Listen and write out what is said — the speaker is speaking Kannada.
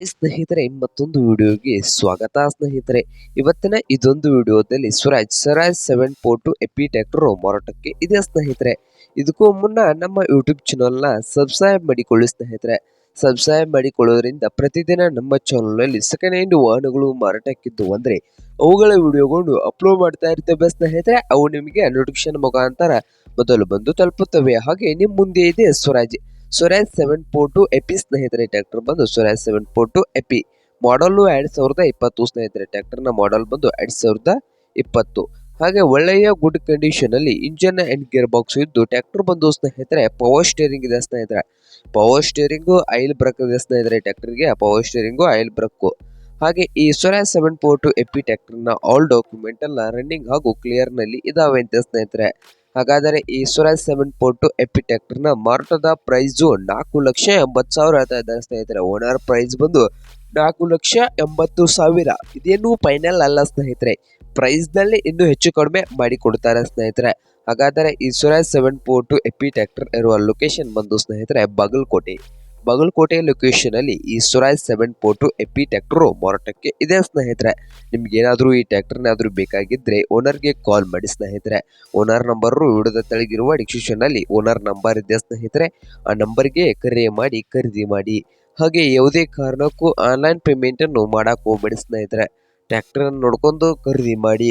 ಸ್ನೇಹಿತರೆ ಮತ್ತೊಂದು ವಿಡಿಯೋಗೆ ಸ್ವಾಗತ ಸ್ನೇಹಿತರೆ. ಇವತ್ತಿನ ಇದೊಂದು ವಿಡಿಯೋದಲ್ಲಿ Swaraj Swaraj seven four two AP tractor ಮಾರಾಟಕ್ಕೆ ಇದೆ ಸ್ನೇಹಿತರೆ. ಇದಕ್ಕೂ ಮುನ್ನ ನಮ್ಮ ಯೂಟ್ಯೂಬ್ ಚಾನಲ್ನ ಸಬ್ಸ್ಕ್ರೈಬ್ ಮಾಡಿಕೊಳ್ಳಿ ಸ್ನೇಹಿತರೆ. ಸಬ್ಸ್ಕ್ರೈಬ್ ಮಾಡಿಕೊಳ್ಳೋದ್ರಿಂದ ಪ್ರತಿದಿನ ನಮ್ಮ ಚಾನಲ್ನಲ್ಲಿ ಸೆಕೆಂಡ್ ಹ್ಯಾಂಡ್ ವಾಹನಗಳು ಮಾರಾಟಕ್ಕಿದ್ದು ಅಂದರೆ ಅವುಗಳ ವಿಡಿಯೋಗಳು ಅಪ್ಲೋಡ್ ಮಾಡ್ತಾ ಇರ್ತೇವೆ ಸ್ನೇಹಿತರೆ. ಅವು ನಿಮಗೆ ನೋಟಿಫಿಕೇಶನ್ ಮುಖಾಂತರ ಮೊದಲು ಬಂದು ತಲುಪುತ್ತವೆ. ಹಾಗೆ ನಿಮ್ಮ ಮುಂದೆ ಇದೆ Swaraj. Swaraj seven four two AP ಸ್ನೇಹಿತರೆ ಟ್ರ್ಯಾಕ್ಟರ್ ಬಂದು Swaraj seven four two AP. ಮಾಡಲು ಎರಡು ಸಾವಿರದ ಇಪ್ಪತ್ತು ಸ್ನೇಹಿತರೆ ಟ್ರ್ಯಾಕ್ಟರ್ನ ಮಾಡಲ್ ಬಂದು ಎರಡು ಸಾವಿರದ ಇಪ್ಪತ್ತು. ಹಾಗೆ ಒಳ್ಳೆಯ ಗುಡ್ ಕಂಡೀಷನ್ ಅಲ್ಲಿ ಇಂಜನ್ ಅಂಡ್ ಗೇರ್ ಬಾಕ್ಸ್ ಇದ್ದು ಟ್ರ್ಯಾಕ್ಟರ್ ಬಂದು ಸ್ನೇಹಿತರೆ ಪವರ್ ಸ್ಟೇರಿಂಗ್ ಇದೆ ಸ್ನೇಹಿತರೆ. ಪವರ್ ಸ್ಟೇರಿಂಗು ಆಯಿಲ್ ಬ್ರಕ್ ಇದೆ ಸ್ನೇಹಿತರೆ ಟ್ರ್ಯಾಕ್ಟರ್ಗೆ ಪವರ್ ಸ್ಟೇರಿಂಗು ಆಯಿಲ್ ಬ್ರೇಕ್ ಹಾಗೆ ಈ Sora seven four two AP ನ ಆಲ್ ಡಾಕ್ಯುಮೆಂಟ್ ಎಲ್ಲ ರನ್ನಿಂಗ್ ಹಾಗೂ ಕ್ಲಿಯರ್ನಲ್ಲಿ ಇದಾವೆ ಅಂತ ಸ್ನೇಹಿತರೆ. ಹಾಗಾದರೆ ಈ Sora seven four two AP ನ ಮಾರಾಟದ ಪ್ರೈಸು ನಾಲ್ಕು ಲಕ್ಷ ಎಂಬತ್ತು ಸಾವಿರ ಹೇಳ್ತಾ ಇದ್ದಾರೆ ಸ್ನೇಹಿತರೆ. ಓನರ್ ಪ್ರೈಸ್ ಬಂದು ನಾಲ್ಕು ಲಕ್ಷ ಎಂಬತ್ತು ಸಾವಿರ. ಇದೇನು ಫೈನಲ್ ಅಲ್ಲ ಸ್ನೇಹಿತರೆ. ಪ್ರೈಸ್ನಲ್ಲಿ ಇನ್ನೂ ಹೆಚ್ಚು ಕಡಿಮೆ ಮಾಡಿ ಕೊಡ್ತಾರೆ ಸ್ನೇಹಿತರೆ. ಹಾಗಾದರೆ ಈ Sora seven four two AP tractor ಇರುವ ಲೊಕೇಶನ್ ಬಂದು ಸ್ನೇಹಿತರೆ, ಬಾಗಲಕೋಟೆ. ಬಾಗಲಕೋಟೆ ಲೊಕೇಶನ್ ಅಲ್ಲಿ ಈ Suraj seven four two AP tractor ಮಾರಾಟಕ್ಕೆ ಇದೆ ಸ್ನೇಹಿತರೆ. ನಿಮ್ಗೆ ಏನಾದರೂ ಈ ಟ್ಯಾಕ್ಟರ್ನಾದರೂ ಬೇಕಾಗಿದ್ರೆ ಓನರ್ಗೆ ಕಾಲ್ ಮಾಡಿ ಸ್ನೇಹಿತರೆ. ಓನರ್ ನಂಬರ್ ವಿಡಿಯೋದ ತೆಳಗಿರುವ ಡಿಸ್ಕ್ರಿಪ್ಷನ್ ಅಲ್ಲಿ ಓನರ್ ನಂಬರ್ ಇದೆ ಸ್ನೇಹಿತರೆ. ಆ ನಂಬರ್ಗೆ ಕರೆ ಮಾಡಿ ಖರೀದಿ ಮಾಡಿ. ಹಾಗೆ ಯಾವುದೇ ಕಾರಣಕ್ಕೂ ಆನ್ಲೈನ್ ಪೇಮೆಂಟ್ ಅನ್ನು ಮಾಡಕ್ ಹೋಗ್ಬೇಡಿ ಸ್ನೇಹಿತರೆ. ಟ್ರ್ಯಾಕ್ಟರ್ ನೋಡ್ಕೊಂಡು ಖರೀದಿ ಮಾಡಿ.